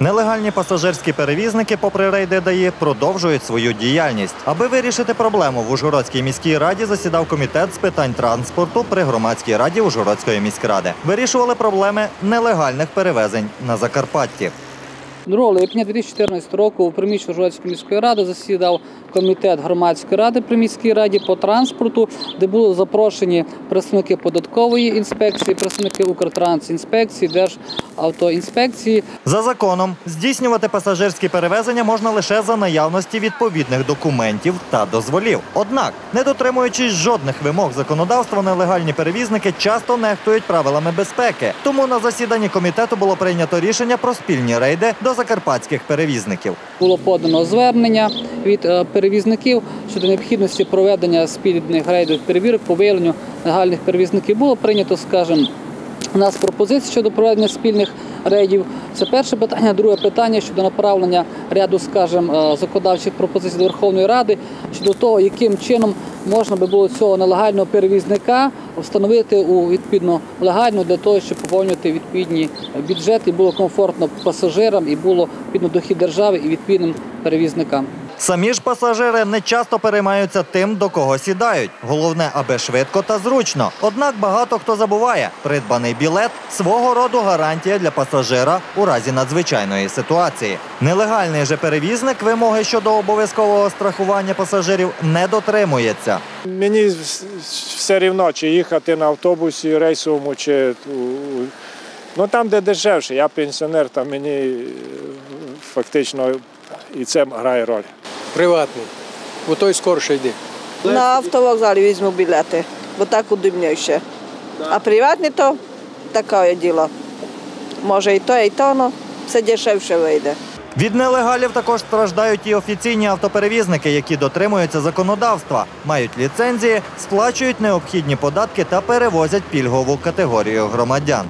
Нелегальні пасажирські перевізники, попри рейди ДАІ, продовжують свою діяльність. Аби вирішити проблему, в Ужгородській міській раді засідав комітет з питань транспорту при громадській раді Ужгородської міськради. Вирішували проблеми нелегальних перевезень на Закарпатті. 2 липня 2014 року у приміщенні Журецької міської ради засідав комітет громадської ради при міській раді по транспорту, де були запрошені представники податкової інспекції, представники Укртрансінспекції, Державтоінспекції. За законом здійснювати пасажирські перевезення можна лише за наявності відповідних документів та дозволів. Однак, не дотримуючись жодних вимог законодавства, нелегальні перевізники часто нехтують правилами безпеки. Тому на засіданні комітету було прийнято рішення про спільні рейди до закарпатських перевізників. Було подано звернення від е, перевізників щодо необхідності проведення спільних рейдових перевірок по виявленню нелегальних перевізників. Було прийнято, скажімо, у нас пропозиції щодо проведення спільних рейдів. Це перше питання. Друге питання щодо направлення ряду, скажімо, е, законодавчих пропозицій до Верховної Ради щодо того, яким чином можна би було цього нелегального перевізника встановити у відповідно легально для того, щоб поповнювати відповідні бюджети, було комфортно пасажирам і було відповідно дохід держави і відповідним перевізникам. Самі ж пасажири не часто переймаються тим, до кого сідають. Головне, аби швидко та зручно. Однак багато хто забуває, придбаний білет свого роду гарантія для пасажира у разі надзвичайної ситуації. Нелегальний же перевізник вимоги щодо обов'язкового страхування пасажирів не дотримується. Мені все рівно, чи їхати на автобусі рейсовому, чи ну, там, де дешевше. Я пенсіонер, там мені е, фактично і це грає роль. Приватний. Бо той скорше йде. На автовокзалі візьму білети, бо так удобніше. А приватні то таке діло. Може і то, і то, але все дешевше вийде. Від нелегалів також страждають і офіційні автоперевізники, які дотримуються законодавства, мають ліцензії, сплачують необхідні податки та перевозять пільгову категорію громадян.